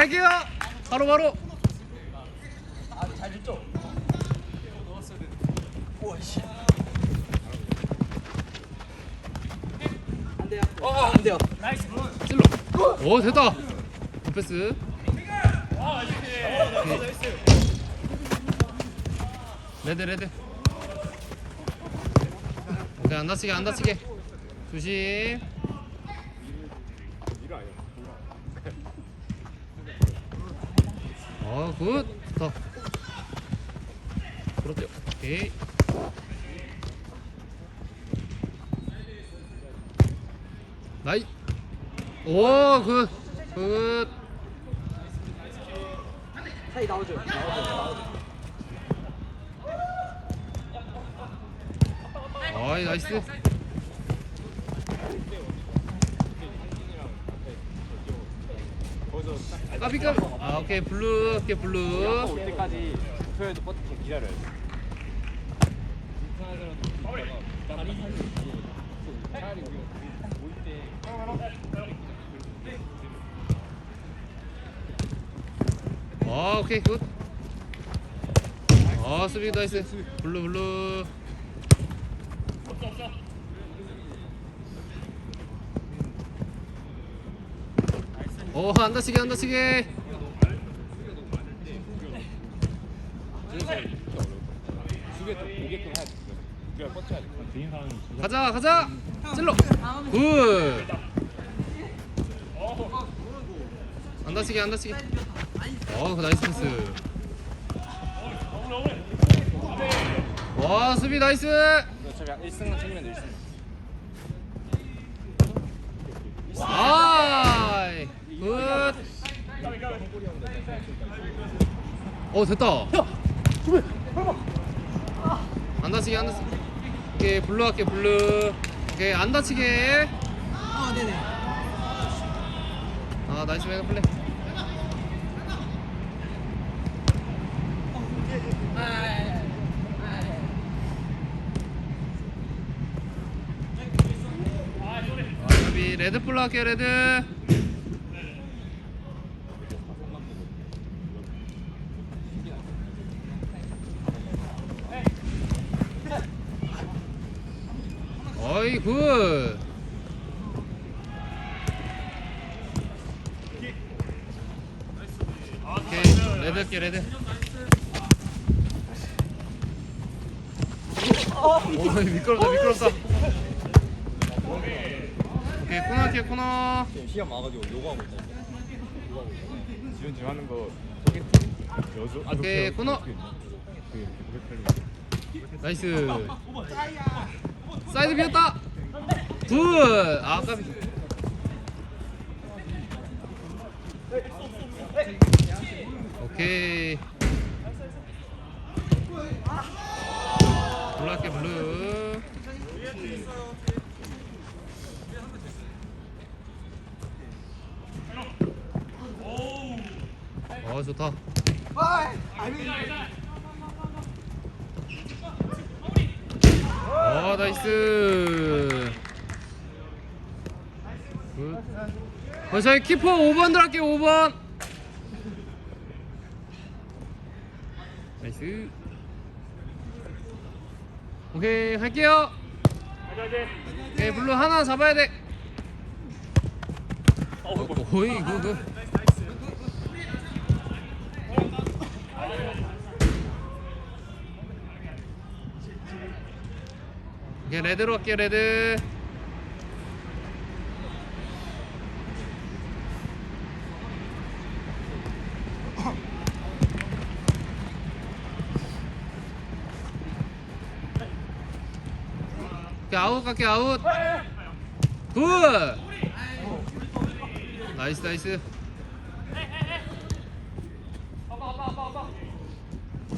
갈게요. 바로 바로. 아잘 줬죠? 오씨 안 돼요 어 안 돼요 찔러. 오 됐다. 패스. 레드 레드. 오케이 안 다치게 안 다치게. 조심. 어 굿. 더. 그렇죠. 오케이. 나이. 오 굿. 굿. 사이 나오죠 나오죠 나오죠 어이 나이스. 까비 까비. 아 오케이 블루 오케이 블루. 올 때까지 토요일도 버티게 기다려야 돼. 아 오케이 굿. 아 수비 나이스. 블루 블루. 다치게 안 다치게. 개인 상황이 가자 가자. 찔러. 굿. 안 다치게 안 다치게. 어 나이스 패스. 와 수비 나이스. 어차피 1승만 챙기면 돼 1승. 아이 굿. 어 됐다. 안 다치게 안 다치게. 오케이 블루 할게 블루. 오케이 안 다치게. 아 네네 아 나이스 메가 플레이. 아, 레드 블루 할게요 레드. 어이 굿. 오케이 레드 할게 레드. 오 미끄럽다 미끄럽다. 오케이 코너 할게 코너. 시간 와가지고 요거하고 있잖아. 지금 지금 하는 거 소개팅 여주 아 오케이, 코너. 나이스. 사이드 비었다. 둘. 아 까비. 오케이. 블루 할게 블루. 어 좋다. 어 나이스. 굿. 어 저희 키퍼 5번 들어갈게요 5번. 나이스. 오케이 할게요. 오케이 블루 하나 잡아야 돼. 어, 오이 그그. 오케이 레드로 갈게요 레드. 오케이 아웃. 굿. 나이스 나이스.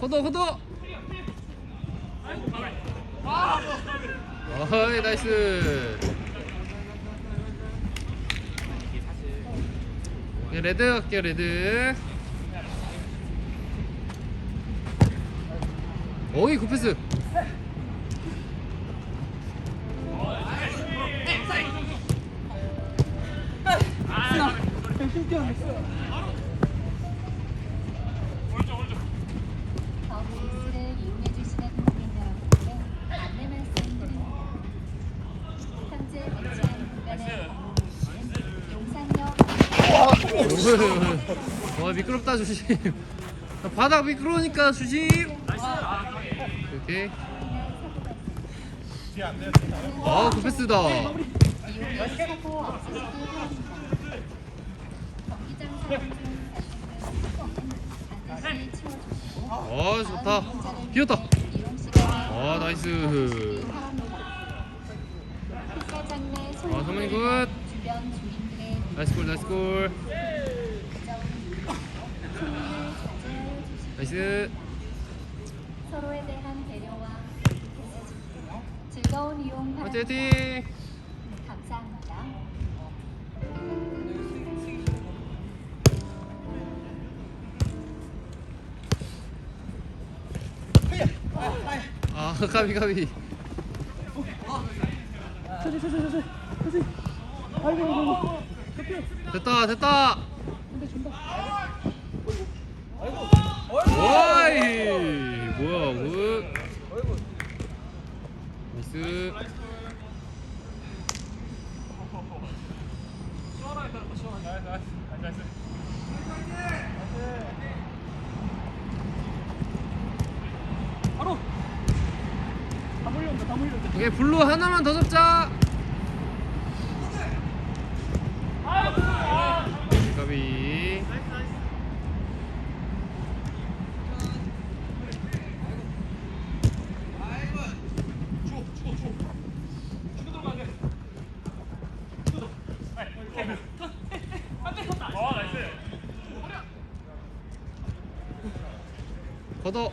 호도 호도. 어이 나이스. 레드 갈게요 레드. 오이 굿패스 와 미끄럽다 조심 바닥 미끄러우니까 조심 오케이. 아 굿패스다. 아 좋다. 비었다. 아 나이스. 아 성민이 굿. 나이스 골 나이스 골 나이스 서로에 대한 배려와 즐거운 이용 바랍니다. 화이팅 감사합니다. 아 가비 가비 됐다 됐다 와이 뭐야 굿 나이스. 오케이 블루 하나만 더 잡자 가비 걷어.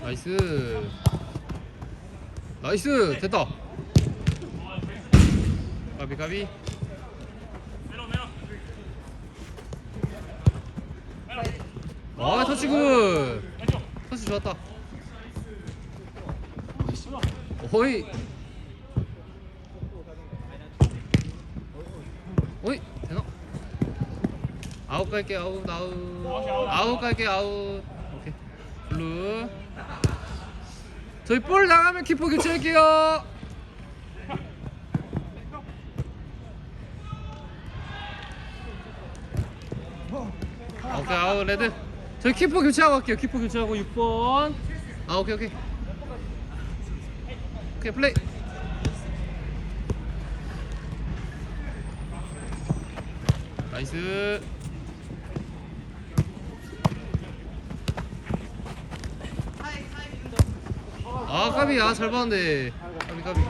나이스. 나이스. 됐다. 가비 가비. 아 터치 굿. 터치 좋았다. 오이 되나 아웃 갈게 아웃 아웃 아웃 갈게 아웃 오케이. 블루. 저희 볼 나가면 키퍼 교체할게요. 오케이 아웃 레드. 저희 키퍼 교체하고 갈게요. 키퍼 교체하고 6번. 아 오케이 오케이. 오케이 플레이. 나이스 아 까비. 아잘 봤는데. 까비 까비.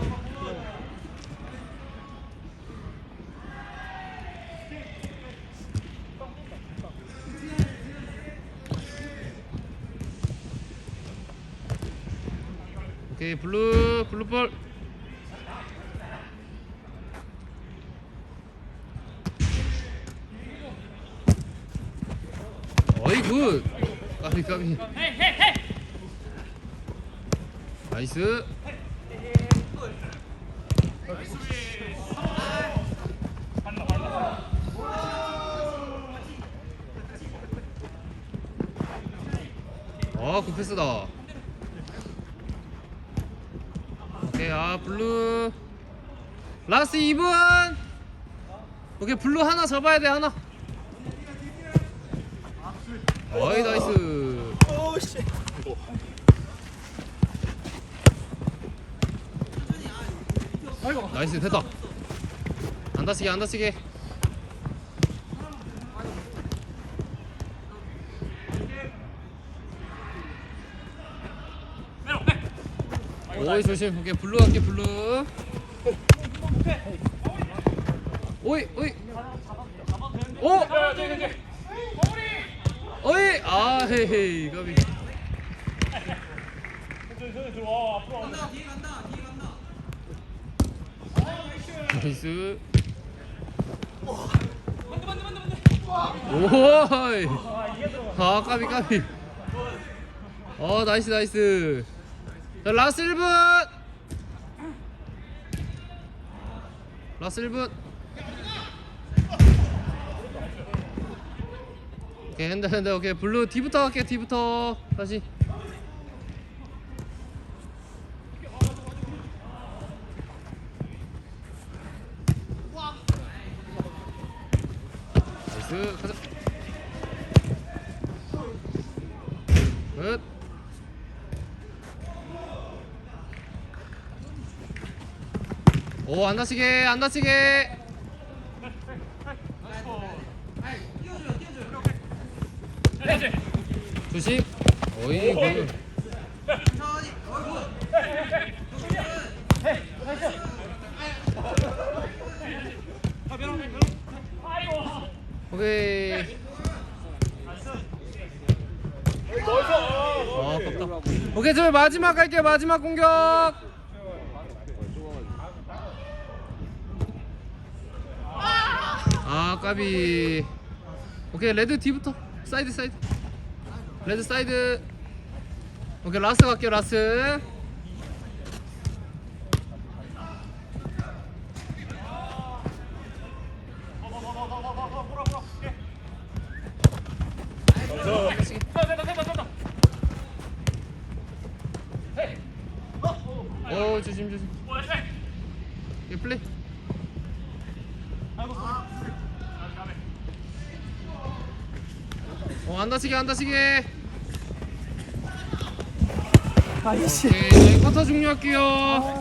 오케이 블루 블루볼. 어이 굿. 까비 까비 나이스. 아 굿패스다. 오케이 아 블루. 라스트 2분! 오케이 블루 하나 잡아야 돼 하나. 어이 나이스. 오씨. 나이스 됐다. 안 다치게 안 다치게. 오이 조심. 오케이 블루 할게 블루. 오이 오이. 오! 오이! 아 헤이 가비 나이스. 오이. 아 까비 까비. 어 나이스 나이스. 자 라스트 1분. 라스트 1분. 오케이 핸드 핸드. 오케이 블루 D부터 갈게요 D부터. 다시 나이스 가자 끝 오, 안 다치게, 안 다치게. 조심. 어이, 그. 오케이. 아, 아깝다. 오케이, 저 마지막 갈게요. 마지막 공격. 아, 까비. 오케이, 레드 뒤부터. 사이드, 사이드. 레드 사이드. 오케이, 라스 갈게요. 라스. 오 조심 조심. 이 플레이. 어안 다치게 안 다치게. 아이씨 오케이 저희 쿼터 종료할게요.